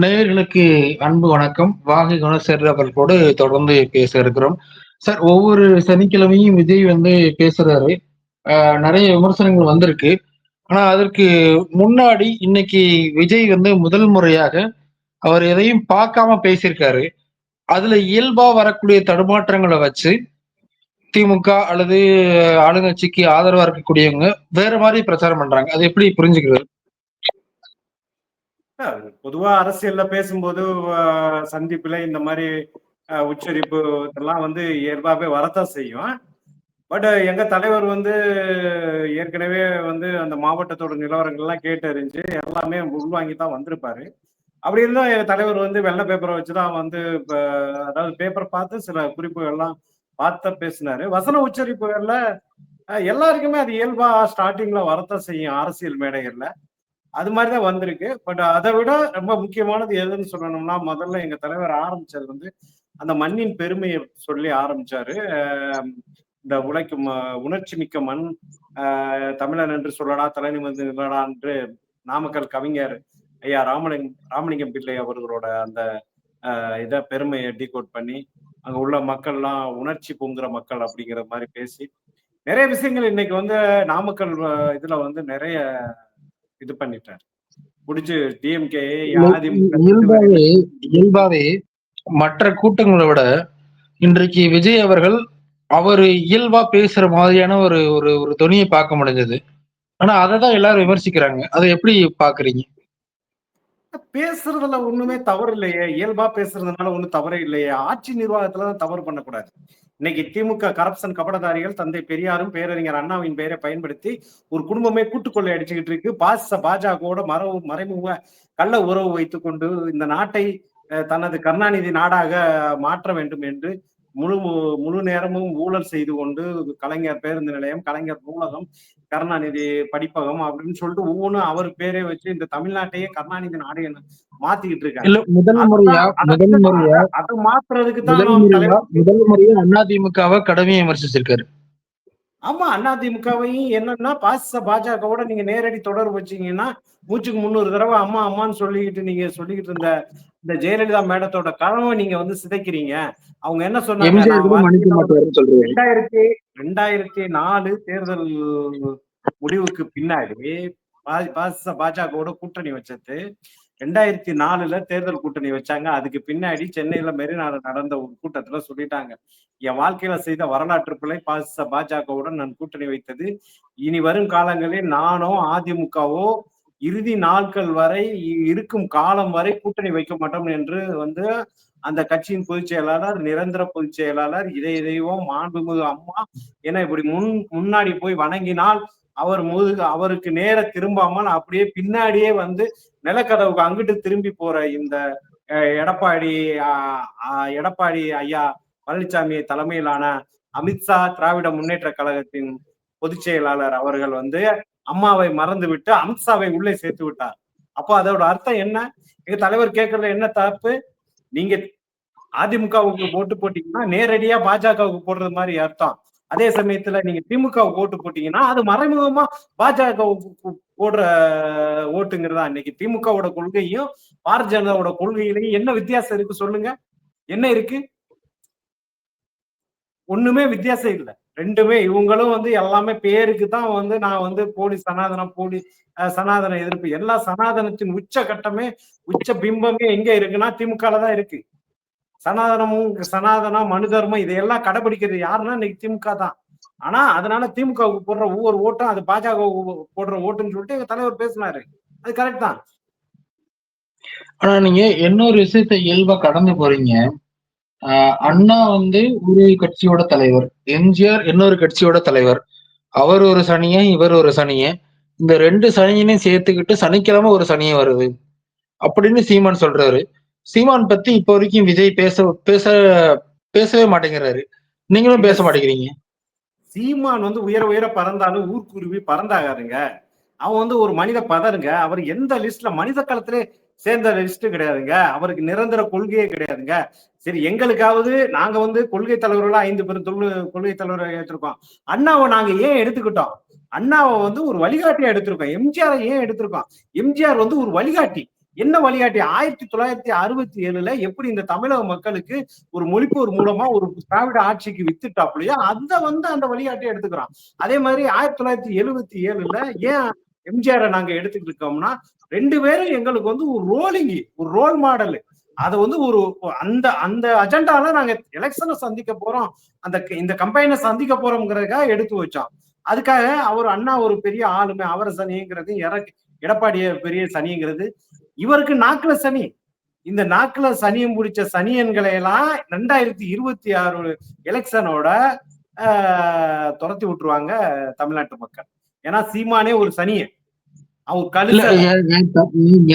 நேயர்களுக்கு அன்பு வணக்கம். வாகை குணசேகர் அவர்களோடு தொடர்ந்து பேச இருக்கிறோம். சார் ஒவ்வொரு சனிக்கிழமையும் விஜய் வந்து பேசுறாரு. ஆஹ் நிறைய விமர்சனங்கள் வந்திருக்கு. ஆனா அதற்கு முன்னாடி இன்னைக்கு விஜய் வந்து முதல் முறையாக அவர் எதையும் பார்க்காம பேசியிருக்காரு. அதுல இயல்பா வரக்கூடிய தடுமாற்றங்களை வச்சு திமுக அல்லது ஆளுங்கட்சிக்கு ஆதரவா இருக்கக்கூடியவங்க வேற மாதிரி பிரச்சாரம் பண்றாங்க. அது எப்படி புரிஞ்சுக்கிறது? பொதுவா அரசியல்ல பேசும்போது சந்திப்புல இந்த மாதிரி உச்சரிப்பு இதெல்லாம் வந்து இயல்பாகவே வரத்தான் செய்யும். பட் எங்க தலைவர் வந்து ஏற்கனவே வந்து அந்த மாவட்டத்தோட நிலவரங்கள்லாம் கேட்டறிஞ்சு எல்லாமே உள்வாங்கி தான் வந்திருப்பாரு. அப்படி இருந்தால் எங்க தலைவர் வந்து வெள்ளை பேப்பரை வச்சுதான் வந்து இப்போ அதாவது பேப்பர் பார்த்து சில குறிப்புகள்லாம் பார்த்து பேசினாரு. வசன உச்சரிப்புகள்ல எல்லாருக்குமே அது இயல்பா ஸ்டார்டிங்ல வரத்தான் செய்யும் அரசியல் மேடைகள்ல. அது மாதிரிதான் வந்திருக்கு. பட் அதை விட ரொம்ப முக்கியமானது எதுன்னு சொல்லணும்னா முதல்ல எங்க தலைவர் ஆரம்பிச்சது வந்து அந்த மண்ணின் பெருமையை சொல்லி ஆரம்பிச்சாரு. இந்த உழைக்கும் உணர்ச்சி மிக்க மண் தமிழன் என்று சொல்லடா தலை நிலடா நில்லடா என்று நாமக்கல் கவிஞர் ஐயா ராமலிங் ராமலிங்கம் பிள்ளை அவர்களோட அந்த இதை பெருமையை டீகோட் பண்ணி அங்க உள்ள மக்கள்லாம் உணர்ச்சி பொங்குற மக்கள் அப்படிங்கிற மாதிரி பேசி நிறைய விஷயங்கள் இன்னைக்கு வந்து நாமக்கல் இதுல வந்து நிறைய இது பண்ணிட்டார். முடிச்சு டிஎம்கே இயல்பாவே இயல்பாவே மற்ற கூட்டங்களை விட இன்றைக்கு விஜய் அவர்கள் அவர் இயல்பா பேசுற மாதிரியான ஒரு ஒரு ஒரு துணியை பார்க்க முடிஞ்சது. ஆனா அதை தான் எல்லாரும் விமர்சிக்கிறாங்க. அதை எப்படி பாக்குறீங்க பேசுறதுல ஒண்ணுமே தவறு இல்லையே. இயல்பா பேசுறதுனால ஒண்ணும் தவறே இல்லையே. ஆட்சி நிர்வாகத்துல தான் தவறு பண்ணக்கூடாது. இன்னைக்கு திமுக கரப்ஷன் கபடதாரிகள் தந்தை பெரியாரும் பேரறிஞர் அண்ணாவின் பெயரை பயன்படுத்தி ஒரு குடும்பமே கூட்டுக்கொள்ளை அடிச்சுக்கிட்டு இருக்கு. பாச பாஜகவோட மரவு மறைமுக கள்ள உறவு வைத்துக் கொண்டு இந்த நாட்டை அஹ், தனது கருணாநிதி நாடாக மாற்ற வேண்டும் என்று முழு முழு நேரமும் ஊழல் செய்து கொண்டு கலைஞர் பேருந்து நிலையம் கலைஞர் நூலகம் கருணாநிதி படிப்பகம் அப்படின்னு சொல்லிட்டு ஒவ்வொன்றும் அவர் பேரே வச்சு இந்த தமிழ்நாட்டையே கருணாநிதி நாடு என்ன மாத்திக்கிட்டு முறையா அதை மாத்துறதுக்கு தான் முறையா முதல் முறையா அதிமுகவை கடுமையா விமர்சிச்சிருக்காரு. ஆமா அதிமுகவையும் என்னன்னா பாச பாஜகவோட நீங்க நேரடி தொடர்பு வச்சீங்கன்னா மூச்சுக்கு முந்நூறு தடவை அம்மா அம்மான்னு சொல்லிக்கிட்டு நீங்க சொல்லிக்கிட்டு இருந்த இந்த ஜெயலலிதா மேடத்தோட கனவை நீங்க வந்து சிதைக்கிறீங்க. அவங்க என்ன சொன்னாங்க ரெண்டாயிரத்தி ரெண்டாயிரத்தி நாலு தேர்தல் முடிவுக்கு பின்னாடி பா- பாச பாஜகவோட கூட்டணி வச்சது. ரெண்டாயிரத்தி நாலுல தேர்தல் கூட்டணி வச்சாங்க. அதுக்கு பின்னாடி சென்னையில மெரினால நடந்த ஒரு கூட்டத்துல சொல்லிட்டாங்க. என் வாழ்க்கையில செய்த வரலாற்று பிள்ளை பாச பாஜகவுடன் நான் கூட்டணி வைத்தது. இனி வரும் காலங்களில் நானோ அதிமுகவோ இறுதி நாட்கள் வரை இருக்கும் காலம் வரை கூட்டணி வைக்க மாட்டோம் என்று வந்து அந்த கட்சியின் பொதுச் செயலாளர் நிரந்தர பொதுச் செயலாளர் இதய தெய்வம் மாண்புமிகு அம்மா என இப்படி முன் முன்னாடி போய் வணங்கினால் அவர் முதுகு அவருக்கு நேர திரும்பாமல் அப்படியே பின்னாடியே வந்து நிலக்கதவுக்கு அங்கிட்டு திரும்பி போற இந்த எடப்பாடி எடப்பாடி ஐயா பழனிசாமி தலைமையிலான அமித்ஷா திராவிட முன்னேற்ற கழகத்தின் பொதுச் செயலாளர் அவர்கள் வந்து அம்மாவை மறந்து விட்டு அமித்ஷாவை உள்ளே சேர்த்து விட்டார். அப்போ அதோட அர்த்தம் என்ன? எங்க தலைவர் கேட்கறதுல என்ன தப்பு? நீங்க அதிமுகவுக்கு ஓட்டு போட்டீங்கன்னா நேரடியா பாஜகவுக்கு போடுறது மாதிரி அர்த்தம். அதே சமயத்துல நீங்க திமுக ஓட்டு போட்டீங்கன்னா அது மறைமுகமா பாஜக போடுற ஓட்டுங்கிறதா. இன்னைக்கு திமுகவோட கொள்கையும் பாரதிய ஜனதாவோட கொள்கையிலையும் என்ன வித்தியாசம் இருக்கு சொல்லுங்க. என்ன இருக்கு? ஒண்ணுமே வித்தியாசம் இல்லை. ரெண்டுமே இவங்களும் வந்து எல்லாமே பேருக்கு தான் வந்து நான் வந்து போலி சனாதனம் போலி அஹ், சனாதன எதிர்ப்பு எல்லா சனாதனத்தின் உச்ச கட்டமே உச்ச பிம்பமே எங்க இருக்குன்னா திமுகல தான் இருக்கு. சனாதனமும் சனாதனம் மனு தர்மம் இதையெல்லாம் கடைபிடிக்கிறது யாருன்னா இன்னைக்கு திமுக தான். ஆனா அதனால திமுகவுக்கு போடுற ஒவ்வொரு ஓட்டும் அது பாஜக போடுற ஓட்டுன்னு சொல்லிட்டு எங்க தலைவர் பேசினாரு. அது கரெக்ட் தான். ஆனா நீங்க இன்னொரு விஷயத்தை இயல்பா கடந்து போறீங்க. அண்ணா வந்து ஒரு கட்சியோட தலைவர் எம்ஜிஆர் இன்னொரு கட்சியோட தலைவர். அவர் ஒரு சனிய இவர் ஒரு சனிய இந்த ரெண்டு சனியனையும் சேர்த்துக்கிட்டு சனிக்கிழமை ஒரு சனியை வருது. அப்படின்னு சீமான் சொல்றாரு. சீமான் பத்தி இப்போ வரைக்கும் விஜய் பேச பேச பேசவே மாட்டேங்கிறாரு. நீங்களும் பேச மாட்டேங்கிறீங்க. சீமான் வந்து உயர உயர பறந்தாலும் ஊர்க்குருவி பறந்தாகாருங்க அவன் வந்து ஒரு மனித பதருங்க. அவர் எந்த லிஸ்ட்ல மனித காலத்திலே சேர்ந்த லிஸ்ட் கிடையாதுங்க. அவருக்கு நிரந்தர கொள்கையே கிடையாதுங்க. சரி எங்களுக்காவது நாங்க வந்து கொள்கை தலைவர்களா ஐந்து பேர் தொழில் கொள்கை தலைவரை ஏற்றிருக்கோம். அண்ணாவை நாங்க ஏன் எடுத்துக்கிட்டோம்? அண்ணாவை வந்து ஒரு வழிகாட்டியா எடுத்திருக்கோம். எம்ஜிஆரை ஏன் எடுத்திருக்கோம்? எம்ஜிஆர் வந்து ஒரு வழிகாட்டி. என்ன வழிகாட்டி? ஆயிரத்தி தொள்ளாயிரத்தி அறுபத்தி ஏழுல எப்படி இந்த தமிழக மக்களுக்கு ஒரு மொழிப்போர் மூலமா ஒரு திராவிட ஆட்சிக்கு வித்துட்டாப்லையோ அந்த வந்து அந்த வழிகாட்டி எடுத்துக்கிறோம் அதே மாதிரி ஆயிரத்தி தொள்ளாயிரத்தி எழுபத்தி ஏழுல ஏன் எம்ஜிஆரை நாங்க எடுத்துக்கிட்டு இருக்கோம்னா ரெண்டு பேரும் எங்களுக்கு வந்து ஒரு ரோலிங்கி ஒரு ரோல் மாடல் அதை வந்து ஒரு அந்த அந்த அஜெண்டால நாங்க எலெக்ஷனை சந்திக்க போறோம். அந்த இந்த கம்பெனியை சந்திக்க போறோம்ங்கிறதுக்காக எடுத்து வச்சோம். அதுக்காக அவர் அண்ணா ஒரு பெரிய ஆளுமை அவர சனிங்கிறது எடப்பாடிய பெரிய சனிங்கிறது. இவருக்கு நாக்குல சனி. இந்த நாக்குல சனியம் முடிச்ச சனியன்களை எல்லாம் ரெண்டாயிரத்தி இருபத்தி ஆறு எலெக்ஷனோட துரத்தி விட்டுருவாங்க தமிழ்நாட்டு மக்கள். ஏன்னா சீமானே ஒரு சனியன். அவர் கழுல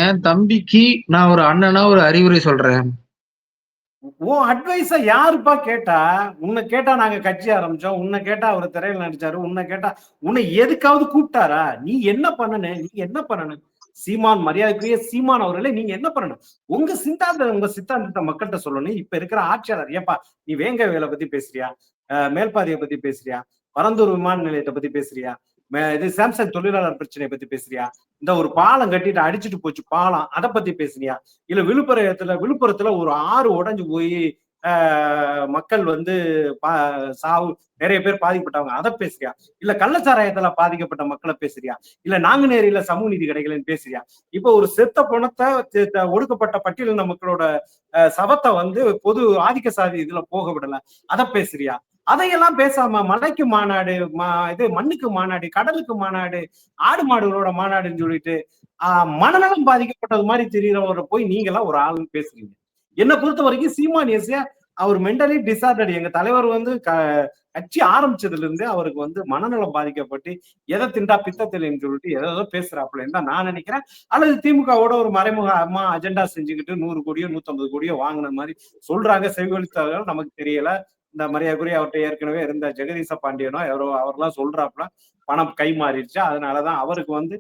என் தம்பிக்கு நான் ஒரு அண்ணனா ஒரு அறிவுரை சொல்றேன்? உன் அட்வைஸ யாருப்பா கேட்டா உன்னை கேட்டா நாங்க கட்சி ஆரம்பிச்சோம் உன்னை கேட்டா அவர் திரையில நடிச்சாரு உன்னை கேட்டா உன்னை எதுக்காவது கூப்பிட்டாரா? நீ என்ன பண்ணனு? நீ என்ன பண்ணணும் சீமான் மரியாதைக்குரிய சீமான் அவர்களே நீங்க என்ன பண்ணணும்? உங்க சித்தாந்த உங்க சித்தாந்தத்தை மக்கள்கிட்ட சொல்லணும். இப்ப இருக்கிற ஆட்சியாளர் ஏப்பா நீ வேங்க வேலை பத்தி பேசுறியா? மேல்பாதையை பத்தி பேசுறியா? பரந்தூர் விமான நிலையத்தை பத்தி பேசுறியா? இது சாம்சங் தொழிலாளர் பிரச்சனையை பத்தி பேசுறியா? இந்த ஒரு பாலம் கட்டிட்டு அடிச்சுட்டு போச்சு பாலம் அதை பத்தி பேசுறியா இல்ல விழுப்புரத்துல விழுப்புரத்துல ஒரு ஆறு உடஞ்சு போய் மக்கள் வந்து சாவு நிறைய பேர் பாதிக்கப்பட்டவங்க அதை பேசுறியா? இல்ல கள்ளச்சாராயத்துல பாதிக்கப்பட்ட மக்களை பேசுறியா? இல்ல நாங்குநேரியில சமூக நீதி கிடைக்கலன்னு பேசுறியா? இப்ப ஒரு செத்த பணத்தை ஒடுக்கப்பட்ட பட்டியலின மக்களோட சவத்தை வந்து பொது ஆதிக்க சாதி இதுல போக விடல. அதை பேசுறியா? அதையெல்லாம் பேசாம மலைக்கு மாநாடு இது மண்ணுக்கு மாநாடு கடலுக்கு மாநாடு ஆடு மாடுகளோட மாநாடுன்னு சொல்லிட்டு ஆஹ் மனநலம் பாதிக்கப்பட்டது மாதிரி தெரியறவரை போய் நீங்க எல்லாம் ஒரு ஆளுன்னு பேசுறீங்க. என்ன பொறுத்த வரைக்கும் சீமான் ஏசியா அவர் மென்டலி டிசார்டர் எங்க தலைவர் வந்து கட்சி ஆரம்பிச்சதுல இருந்து அவருக்கு வந்து மனநலம் பாதிக்கப்பட்டு எதை திண்டா பித்தத்தில்லைன்னு சொல்லிட்டு எதோ பேசுறாப்புலன்னு தான் நான் நினைக்கிறேன். அல்லது திமுகவோட ஒரு மறைமுக அம்மா அஜெண்டா செஞ்சுக்கிட்டு நூறு கோடியோ நூத்தம்பது கோடியோ வாங்கின மாதிரி சொல்றாங்க செவிவழித்தவர்கள் நமக்கு தெரியல. இந்த மரியாதைக்குரிய அவர்கிட்ட ஏற்கனவே இருந்த ஜெகதீச பாண்டியனோ எவரோ அவர்லாம் சொல்றாப்புல பணம் கை மாறிடுச்சு அதனாலதான் அவருக்கு வந்து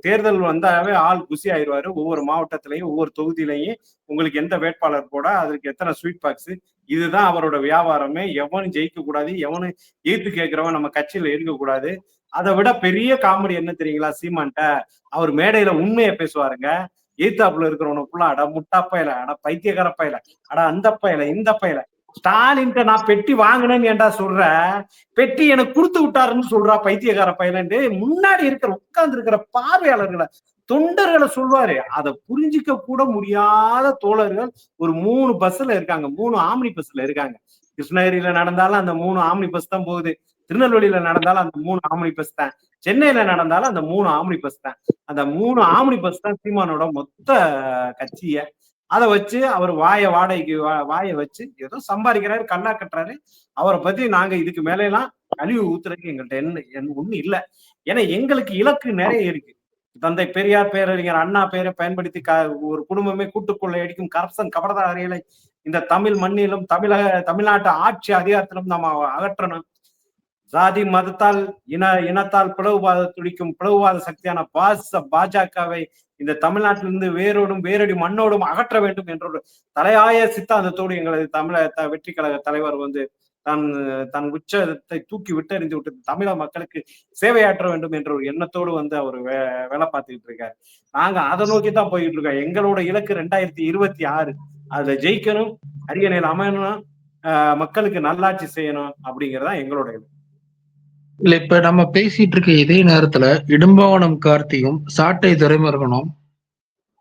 தேர்தல் வந்தாவே ஆள் குசி ஆயிடுவாரு. ஒவ்வொரு மாவட்டத்திலையும் ஒவ்வொரு தொகுதியிலையும் உங்களுக்கு எந்த வேட்பாளர் போட அதற்கு எத்தனை ஸ்வீட் பாக்ஸ் இதுதான் அவரோட வியாபாரமே. எவனும் ஜெயிக்க கூடாது எவனும் ஈர்த்து கேட்கிறவன் நம்ம கட்சியில இருக்கக்கூடாது அதை விட பெரிய காமெடி என்ன தெரியுங்களா சீமான்ட்ட? அவர் மேடையில உண்மையை பேசுவாருங்க. எய்த்தாப்புல இருக்கிறவனுக்குள்ள அட முட்டா அட பைத்தியக்கார பயல அட அந்த பயல இந்த பயல. ஸ்டாலின்ட்ட நான் பெட்டி வாங்கினேன்னு ஏன்டா சொல்ற? பெட்டி எனக்கு கொடுத்து விட்டாருன்னு சொல்றா பைத்தியக்கார பையனு முன்னாடி இருக்கிற உட்கார்ந்து இருக்கிற பார்வையாளர்களை தொண்டர்களை சொல்வாரு. அதை புரிஞ்சிக்க கூட முடியாத தோழர்கள் ஒரு மூணு பஸ்ல இருக்காங்க. மூணு ஆம்னி பஸ்ல இருக்காங்க. கிருஷ்ணகிரியில நடந்தாலும் அந்த மூணு ஆம்னி பஸ் தான் போகுது. திருநெல்வேலியில நடந்தாலும் அந்த மூணு ஆம்னி பஸ் தான். சென்னையில நடந்தாலும் அந்த மூணு ஆம்னி பஸ் தான். அந்த மூணு ஆம்னி பஸ் தான் சீமானோட மொத்த கட்சிய அதை வச்சு அவர் வாய வாடகைக்கு வாயை வச்சு ஏதோ சம்பாதிக்கிறாரு கல்லா கட்டுறாரு. அவரை பத்தி நாங்க இதுக்கு மேல எல்லாம் கழிவு ஊத்துறதுக்கு எங்கள்கிட்ட என்ன ஒண்ணு இல்ல. ஏன்னா எங்களுக்கு இலக்கு நிறைய இருக்கு. தந்தை பெரியார் பேரறிஞர் அண்ணா பேரை பயன்படுத்தி ஒரு குடும்பமே கூட்டுக்குள்ள அடிக்கும் கரப்ஷன் கபடதாரிகளை இந்த தமிழ் மண்ணிலும் தமிழக தமிழ்நாட்டு ஆட்சி அதிகாரத்திலும் நம்ம அகற்றணும். சாதி மதத்தால் இன இனத்தால் பிளவுவாத துடிக்கும் பிளவுவாத சக்தியான பாச பாஜகவை இந்த தமிழ்நாட்டிலிருந்து வேரோடும் வேரடி மண்ணோடும் அகற்ற வேண்டும் என்ற ஒரு தலையாய சித்தாந்தத்தோடு எங்களது தமிழ வெற்றி கழக தலைவர் வந்து தன் தன் உச்சத்தை தூக்கி விட்டறிந்து விட்டு தமிழக மக்களுக்கு சேவையாற்ற வேண்டும் என்ற ஒரு எண்ணத்தோடு வந்து அவர் வே வேலை பார்த்துக்கிட்டு இருக்காரு. நாங்க அதை நோக்கி தான் போயிட்டு இருக்கோம். எங்களோட இலக்கு ரெண்டாயிரத்தி இருபத்தி ஆறு. அதுல ஜெயிக்கணும் அரியணையில் அமையணும் மக்களுக்கு நல்லாட்சி செய்யணும் அப்படிங்கிறதா எங்களோட இலக்கு. இல்ல இப்ப நம்ம பேசிட்டு இருக்க இதே நேரத்துல இடும்பவனம் கார்த்தியும் சாட்டை துறைமுருகனும்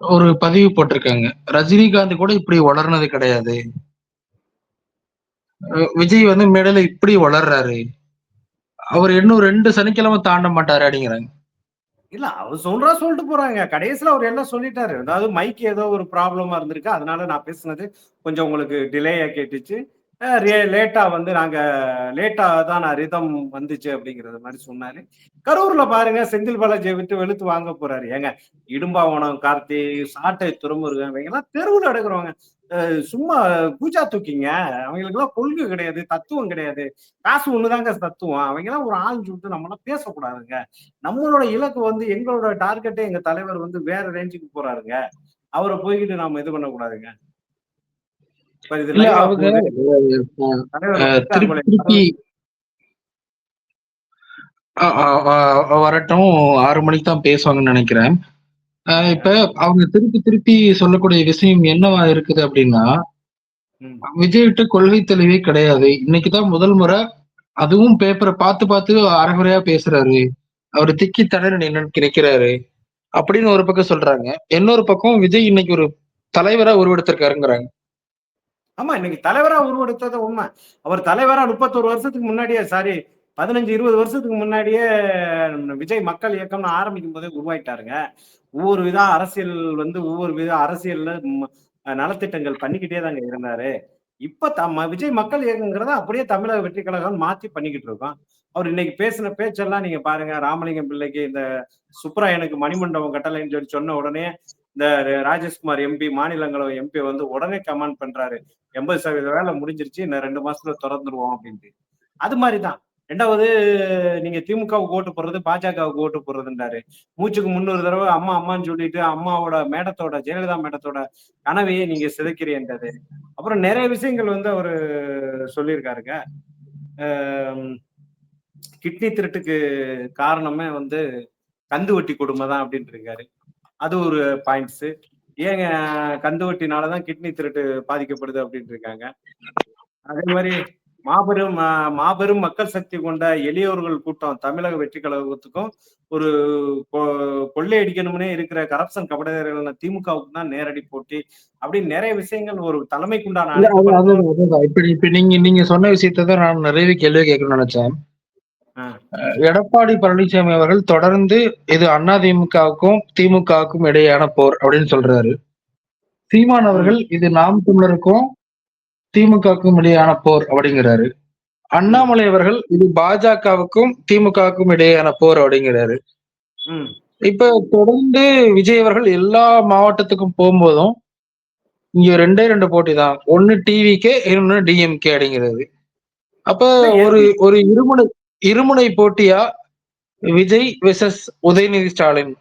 ஒரு பதிவு போட்டிருக்காங்க. ரஜினிகாந்த் கூட இப்படி வளர்னது கிடையாது. விஜய் வந்து மேடையில இப்படி வளர்றாரு. அவர் இன்னும் ரெண்டு சனிக்கிழமை தாண்ட மாட்டாரு அப்படிங்கிறாங்க. இல்ல அவர் சொல்றா சொல்லிட்டு போறாங்க. கடைசியில அவர் எல்லாம் சொல்லிட்டாரு? அதாவது மைக் ஏதோ ஒரு ப்ராப்ளமா இருந்திருக்கு. அதனால நான் பேசுனது கொஞ்சம் உங்களுக்கு டிலேயா கேட்டுச்சு. லேட்டா வந்து நாங்க லேட்டா தான் நான் ரிதம் வந்துச்சு அப்படிங்கறது மாதிரி சொன்னாரு. கரூர்ல பாருங்க செந்தில் பாலாஜியை விட்டு வெளுத்து வாங்க போறாரு. ஏங்க இடும்பாவனம் கார்த்தி சாட்டை துறமுருகன் இவங்கெல்லாம் தெருவில் எடுக்கிறவங்க சும்மா பூஜா தூக்கிங்க. அவங்களுக்கு எல்லாம் கொள்கை கிடையாது தத்துவம் கிடையாது. காசு ஒண்ணுதாங்க தத்துவம். அவங்க எல்லாம் ஒரு ஆள் சொல்லிட்டு நம்மளாம் பேசக்கூடாதுங்க. நம்மளோட இலக்கு வந்து எங்களோட டார்கெட்டே எங்க தலைவர் வந்து வேற ரேஞ்சுக்கு போறாருங்க. அவரை போய்கிட்டு நாம இது பண்ணக்கூடாதுங்க. வரட்டும். ஆறு மணிக்கு தான் பேசுவாங்கன்னு நினைக்கிறேன். இப்ப அவங்க திருப்பி திருப்பி சொல்லக்கூடிய விஷயம் என்னவா இருக்குது அப்படின்னா ம். விஜய்கிட்ட கொள்கை தெளிவே கிடையாது. இன்னைக்குதான் முதல் முறை அதுவும் பேப்பரை பார்த்து பார்த்து அரைகுறையா பேசுறாரு. அவர் திக்கி தடர் நினைக்கிறாரு அப்படின்னு ஒரு பக்கம் சொல்றாங்க. இன்னொரு பக்கம் விஜய் இன்னைக்கு ஒரு தலைவரா உருவெடுத்திருக்காருங்கிறாங்க. ஆமா இன்னைக்கு தலைவரா உருவெடுத்தது உண்மை. அவர் தலைவரா முப்பத்தொரு வருஷத்துக்கு முன்னாடியே சாரி பதினஞ்சு இருபது வருஷத்துக்கு முன்னாடியே விஜய் மக்கள் இயக்கம்னு ஆரம்பிக்கும் போதே உருவாயிட்டாருங்க. ஒவ்வொரு வித அரசியல் வந்து ஒவ்வொரு வித அரசியல்ல நலத்திட்டங்கள் பண்ணிக்கிட்டே தாங்க இருந்தாரு. இப்ப தம் விஜய் மக்கள் இயக்கங்கிறத அப்படியே தமிழக வெற்றி கழகம் மாத்தி பண்ணிக்கிட்டு இருக்கோம். அவர் இன்னைக்கு பேசின பேச்செல்லாம் நீங்க பாருங்க ராமலிங்கம் பிள்ளைக்கு இந்த சுப்ராயனுக்கு மணிமண்டபம் கட்டளைன்னு சொல்லி சொன்ன உடனே இந்த ராஜேஷ்குமார் எம்பி மாநிலங்களவை எம்பி வந்து உடனே கமெண்ட் பண்றாரு. எண்பது சதவீத வேலை முடிஞ்சிருச்சு இன்னும் ரெண்டு மாசத்துல திறந்துருவோம் அப்படின்ட்டு. அது மாதிரிதான். ரெண்டாவது நீங்க திமுகவுக்கு ஓட்டு போடுறது பாஜகவுக்கு ஓட்டு போடுறதுன்றாரு. மூச்சுக்கு முன்னூறு தடவை அம்மா அம்மான்னு சொல்லிட்டு அம்மாவோட மேடத்தோட ஜெயலலிதா மேடத்தோட கனவையே நீங்க சிதைக்கிறீன்றது அப்புறம் நிறைய விஷயங்கள் வந்து அவரு சொல்லியிருக்காருங்க. கிட்னி திருட்டுக்கு காரணமே வந்து கந்து வட்டி கொடுமை தான் அப்படின்ட்டு இருக்காரு. அது ஒரு பாயிண்ட்ஸ் ஏங்க கந்துவட்டினாலதான் கிட்னி திருட்டு பாதிக்கப்படுது அப்படின்ட்டு இருக்காங்க அதே மாதிரி மாபெரும் மாபெரும் மக்கள் சக்தி கொண்ட எளியோர்கள் கூட்டம் தமிழக வெற்றி கழகத்துக்கும் ஒரு கொ- கொள்ளையடிக்கணும்னே இருக்கிற கரப்ஷன் கபடர்கள் திமுகவுக்கு தான் நேரடி போட்டி அப்படின்னு நிறைய விஷயங்கள் ஒரு தலைமைக்குண்டான இப்ப இப்ப நீங்க நீங்க சொன்ன விஷயத்தை தான் நான் நிறைய கேள்வி கேட்கணும்னு நினைச்சேன் எடப்பாடி பழனிசாமி அவர்கள் தொடர்ந்து இது அதிமுகவுக்கும் திமுகவுக்கும் இடையேயான போர் அப்படின்னு சொல்றாரு. சீமான் அவர்கள் இது நாம் தமிழருக்கும் திமுகவுக்கும் இடையேயான போர் அப்படிங்கிறாரு. அண்ணாமலை அவர்கள் இது பாஜகவுக்கும் திமுகவுக்கும் இடையேயான போர் அப்படிங்கிறாரு. இப்ப தொடர்ந்து விஜய் அவர்கள் எல்லா மாவட்டத்துக்கும் போகும்போதும் இங்க ரெண்டே ரெண்டு போட்டி தான். ஒன்னு டிவிகே இன்னொன்னு டிஎம்கே அப்படிங்கிறது. அப்ப ஒரு ஒரு இருமுனை இருமுனை போட்டியா? விஜய் வெசஸ் உதயநிதி ஸ்டாலின்.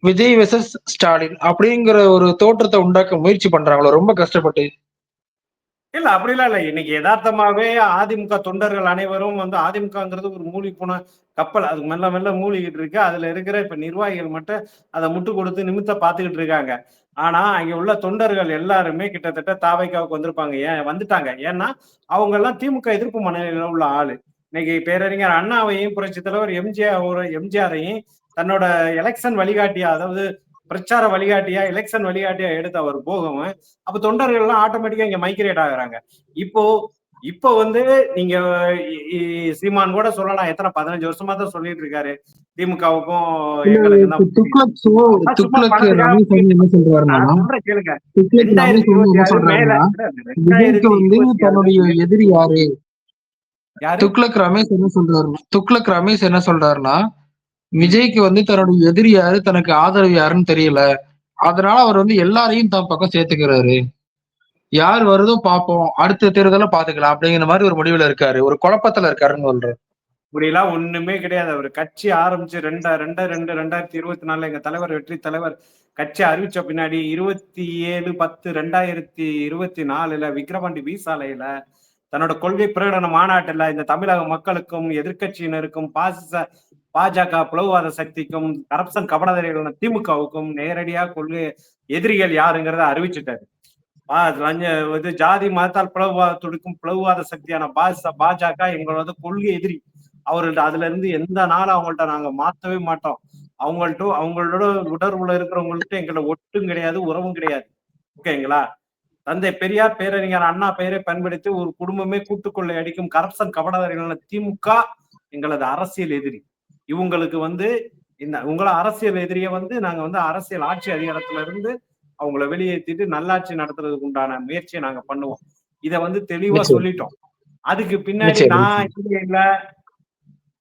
விஜய் வெசஸ் ஸ்டாலின் அப்படிங்கிற ஒரு தோற்றத்தை உண்டாக்க முயற்சி பண்றாங்களோ? ரொம்ப கஷ்டப்பட்டு. இல்ல அப்படிலாம் இல்ல. இன்னைக்கு யதார்த்தமாவே அதிமுக தொண்டர்கள் அனைவரும் வந்து அதிமுகங்கிறது ஒரு மூழ்கி போன கப்பல். அது மெல்ல மெல்ல மூழ்கிட்டு இருக்கு. அதுல இருக்கிற இப்ப நிர்வாகிகள் மட்டும் அதை முட்டு கொடுத்து நிமித்த பாத்துக்கிட்டு இருக்காங்க. ஆனா அங்க உள்ள தொண்டர்கள் எல்லாருமே கிட்டத்தட்ட தாவைக்காவுக்கு வந்திருப்பாங்க. ஏன்? வந்துட்டாங்க. ஏன்னா அவங்க எல்லாம் திமுக எதிர்ப்பு மனநிலையில உள்ள ஆளு. இன்னைக்கு பேரறிஞர் அண்ணாவையும் புரட்சி தலைவர் எம்ஜிஆர் எம்ஜிஆரையும் தன்னோட எலெக்ஷன் வழிகாட்டியா அதாவது பிரச்சார வழிகாட்டியா எலெக்ஷன் வழிகாட்டியா எடுத்து அவர் போகவும் அப்ப தொண்டர்கள் எல்லாம் ஆட்டோமேட்டிக்கா இங்க மைக்ரேட் ஆகுறாங்க. இப்போ இப்போ வந்து நீங்க சீமான் கூட சொல்லலாம் எத்தனை பதினஞ்சு வருஷமா தான் சொல்லிட்டு இருக்காரு. திமுகவுக்கும் எங்களுக்கு கேளுங்க. எதிரி யாரு? துக்ளக் ரமேஷ் என்ன சொல்றாருன்னா துக்ளக் ரமேஷ் என்ன சொல்றாருன்னா விஜய்க்கு வந்து தன்னுடைய எதிரி யாரு தனக்கு ஆதரவு யாருன்னு தெரியல. அதனால அவர் வந்து எல்லாரையும் தன் பக்கம் சேர்த்துக்கிறாரு. யார் வருதோ பார்ப்போம். அடுத்த தேர்தல பாத்துக்கலாம் அப்படிங்கிற மாதிரி ஒரு முடிவுல இருக்காரு. ஒரு குழப்பத்துல இருக்காருன்னு சொல்றேன் இப்படிலாம் ஒண்ணுமே கிடையாது. அவர் கட்சி ஆரம்பிச்சு ரெண்டா ரெண்டு ரெண்டு ரெண்டாயிரத்தி இருபத்தி நாலுல எங்க தலைவர் வெற்றி தலைவர் கட்சி அறிவிச்ச பின்னாடி இருபத்தி ஏழு பத்து ரெண்டாயிரத்தி இருபத்தி நாலுல விக்கிரவாண்டி வி சாலையில தன்னோட கொள்கை பிரகடன மாநாட்டுல இந்த தமிழக மக்களுக்கும் எதிர்க்கட்சியினருக்கும் பாசிச பாஜக பிளவுவாத சக்திக்கும் கரப்சன் கபடதரைகளான திமுகவுக்கும் நேரடியா கொள்கை எதிரிகள் யாருங்கிறத அறிவிச்சிட்டாரு. பா- லஞ்ச இது ஜாதி மதத்தால் பிளவுவாதத்துக்கும் பிளவுவாத சக்தியான பாஜ பாஜக எங்களோட கொள்கை எதிரி. அவர்கள்ட்ட அதுல இருந்து எந்த நாளும் அவங்கள்ட்ட நாங்க மாத்தவே மாட்டோம். அவங்கள்ட்ட அவங்களோட உடர்வுல இருக்கிறவங்கள்ட்ட எங்களோட ஒட்டும் கிடையாது உறவும் கிடையாது. ஓகேங்களா? தந்தை பெரியார் பேரறிஞர் அண்ணா பெயரை பயன்படுத்தி ஒரு குடும்பமே கூட்டுக்கொள்ளை அடிக்கும் கரப்ஷன் கபடதாரிகளான திமுக எங்களது அரசியல் எதிரி. இவங்களுக்கு வந்து இந்த உங்கள அரசியல் எதிரியை வந்து நாங்க வந்து அரசியல் ஆட்சி அதிகாரத்துல இருந்து அவங்கள வெளியேற்றிட்டு நல்லாட்சி நடத்துறதுக்கு உண்டான முயற்சியை நாங்க பண்ணுவோம். இத வந்து தெளிவா. சொல்லிட்டோம். அதுக்கு பின்னாடி நான் இங்க இல்ல.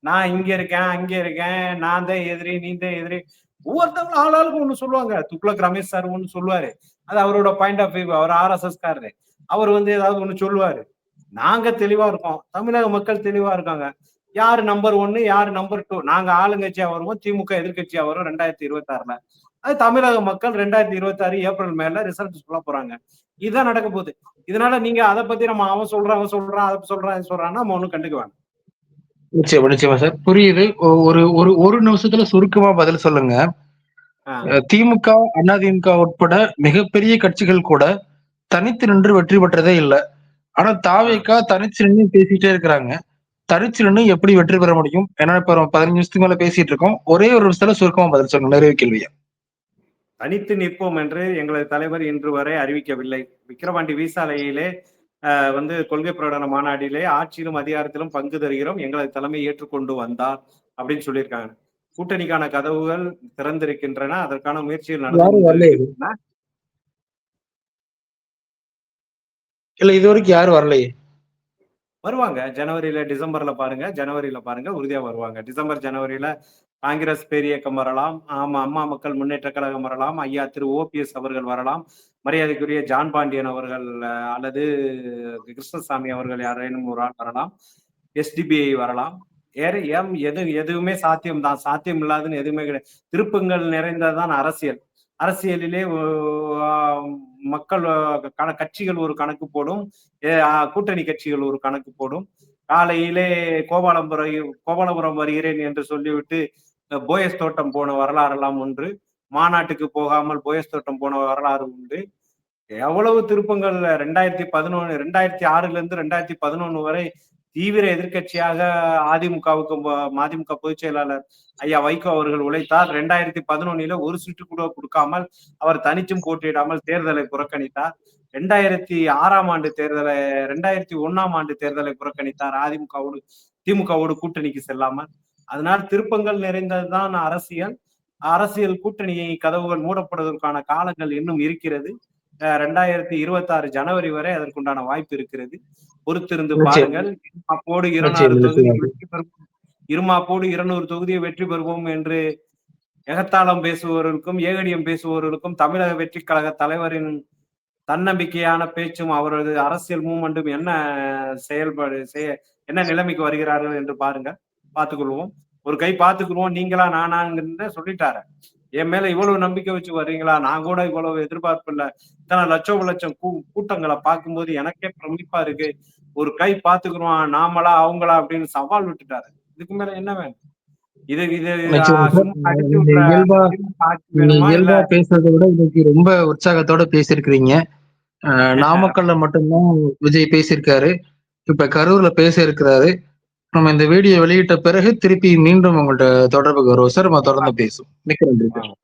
நான் இங்க இருக்கேன் அங்க இருக்கேன். நான் தான் எதிரி நீ தான் எதிரி. ஒவ்வொருத்தவங்களும் ஆளாளுக்கு ஒண்ணு சொல்லுவாங்க. துக்ளக் ரமேஷ் சார் ஒண்ணு சொல்லுவாரு. அது அவரோட பாயிண்ட் ஆஃப் வியூ அவர் ஆர்எஸ்எஸ் காரரு. அவர் வந்து ஏதாவது ஒண்ணு சொல்லுவாரு. நாங்க தெளிவா இருக்கோம். தமிழக மக்கள் தெளிவா இருக்காங்க. யாரு நம்பர் ஒன்னு யாரு நம்பர் டூ நாங்க ஆளுங்கட்சியா வருவோம் திமுக எதிர்க்கட்சியா வரும் ரெண்டாயிரத்தி இருபத்தி ஆறுல அது தமிழக மக்கள் ரெண்டாயிரத்தி இருபத்தி ஆறு ஏப்ரல் மேல ரிசல்ட் சொல்ல போறாங்க. இதுதான் நடக்க போகுது. இதனால நீங்க அதை பத்தி நம்ம அவன் சொல்றான் அவன் சொல்றான் அதை சொல்றான் சொல்றான்னா நம்ம ஒண்ணும் கண்டுக்க வேண்டாம் நிச்சயமா நிச்சயமா சார் புரியுது ஒரு ஒரு ஒரு நிமிஷத்துல சுருக்கமா பதில் சொல்லுங்க திமுக, அதிமுக உட்பட மிகப்பெரிய கட்சிகள் கூட தனித்து நின்று வெற்றி பெற்றதே இல்ல. ஆனா ஆ. தாவேகா தனிச்சு நின்னு பேசிட்டே இருக்கிறாங்க. தனிச்சு நின்னு எப்படி வெற்றி பெற முடியும்? ஏன்னா இப்ப 15 நிமிஷத்துக்கு மேல பேசிட்டு இருக்கோம். ஒரே ஒரு நிமிஷத்துல சுருக்கமா பதில் சொல்லுங்க. நிறைவு கேள்விய. தனித்து நிற்போம் என்று எங்களது தலைவர் இன்று வரை அறிவிக்கவில்லை. விக்கிரவாண்டி விசாலையிலே வந்து கொள்கை பிரகடன மாநாட்டிலே ஆட்சியிலும், அதிகாரத்திலும் பங்கு தருகிறோம். எங்களது தலைமை ஏற்றுக்கொண்டு வந்தார் அப்படின்னு சொல்லியிருக்காங்க. கூட்டணிக்கான கதவுகள் திறந்திருக்கின்றன. அதற்கான முயற்சிகள் நடந்து. இல்ல இதுவரைக்கும் யாரும் வரலையே. வருவாங்க. ஜனவரியில, டிசம்பர்ல பாருங்க. ஜனவரியில பாருங்க. உறுதியா வருவாங்க. டிசம்பர், ஜனவரியில காங்கிரஸ் பேரியக்கம் வரலாம். ஆமா அம்மா மக்கள் முன்னேற்ற கழகம் வரலாம். ஐயா திரு ஓபிஎஸ் அவர்கள் வரலாம். மரியாதைக்குரிய ஜான் பாண்டியன் அவர்கள் அல்லது கிருஷ்ணசாமி அவர்கள் யாரேனும் ஒரு ஆள் வரலாம். எஸ்டிபிஐ வரலாம். ஏற எம் எது எதுவுமே சாத்தியம் தான். சாத்தியம் இல்லாதுன்னு எதுவுமே கிடையாது. திருப்பங்கள் நிறைந்ததுதான் அரசியல். அரசியலிலே மக்கள் கட்சிகள் ஒரு கணக்கு போடும். கூட்டணி கட்சிகள் ஒரு கணக்கு போடும். காலையிலே கோபாலபுரம் கோபாலபுரம் வருகிறேன் என்று சொல்லிவிட்டு போயஸ் தோட்டம் போன வரலாறெல்லாம் ஒன்று. மாநாட்டுக்கு போகாமல் போயஸ் தோட்டம் போன வரலாறு உண்டு. எவ்வளவு திருப்பங்கள் ரெண்டாயிரத்தி பதினொன்னு ரெண்டாயிரத்தி ஆறுல இருந்து ரெண்டாயிரத்தி பதினொன்னு வரை தீவிர எதிர்க்கட்சியாக அதிமுகவுக்கு அதிமுக மதிமுக பொதுச் செயலாளர் ஐயா வைகோ அவர்கள் உழைத்தார் ரெண்டாயிரத்தி பதினொன்னில ஒரு சுற்று கூட கொடுக்காமல் அவர் தனிச்சும் போட்டியிடாமல் தேர்தலை புறக்கணித்தார் ரெண்டாயிரத்தி ஆறாம் ஆண்டு தேர்தலை ரெண்டாயிரத்தி ஒண்ணாம் ஆண்டு தேர்தலை புறக்கணித்தார் அதிமுகவோடு திமுகவோடு கூட்டணிக்கு செல்லாமல். அதனால் திருப்பங்கள் நிறைந்ததுதான் அரசியல். அரசியல் கூட்டணி கதவுகள் மூடப்படுவதற்கான காலங்கள் இன்னும் இருக்கிறது. ரெண்டாயிரத்தி இருபத்தி ஆறு ஜனவரி வரை அதற்குண்டான வாய்ப்பு இருக்கிறது. பொறுத்திருந்து. பாருங்கள். இருமாப்போடு இருநூறு தொகுதி. வெற்றி பெறுவோம் இருமாப்போடு இருநூறு தொகுதியை வெற்றி பெறுவோம் என்று எகத்தாளம் பேசுபவர்களுக்கும் ஏகடியம் பேசுபவர்களுக்கும் தமிழக வெற்றி கழக தலைவரின் தன்னம்பிக்கையான பேச்சும் அவரது அரசியல் மூமெண்ட்டும் என்ன செயல்பாடு செய்ய என்ன நிலைமைக்கு வருகிறார்கள் என்று பாருங்க. பார்த்துக்கொள்வோம். ஒரு கை பார்த்துக்குருவோம் நீங்களா நானாங்கிறத சொல்லிட்டாரு. என் மேல இவ்வளவு நம்பிக்கை வச்சு வர்றீங்களா? நான் கூட இவ்வளவு எதிர்பார்ப்பு இல்ல. இத்தனை லட்சம் லட்சம் கூட்டங்களை பார்க்கும்போது எனக்கே பிரமிப்பா இருக்கு. ஒரு கை பார்த்துக்குருவோம் நாமளா அவங்களா அப்படின்னு சவால் விட்டுட்டாரு. இதுக்கு மேல என்ன வேணும்? இது இது இயல்பா பேசுறதை விட இன்னைக்கு ரொம்ப உற்சாகத்தோட பேசியிருக்கிறீங்க. நாமக்கல்ல மட்டும்தான் விஜய் பேசியிருக்காரு. இப்ப கரூர்ல பேச இருக்கிறாரு. நம்ம இந்த வீடியோ வெளியிட்ட பிறகு திருப்பி மீண்டும் உங்கள்ட்ட தொடர்புக்கு வருவோம் சார். நம்ம தொடர்ந்து பேசுவோம். மிக்க நன்றி சார்.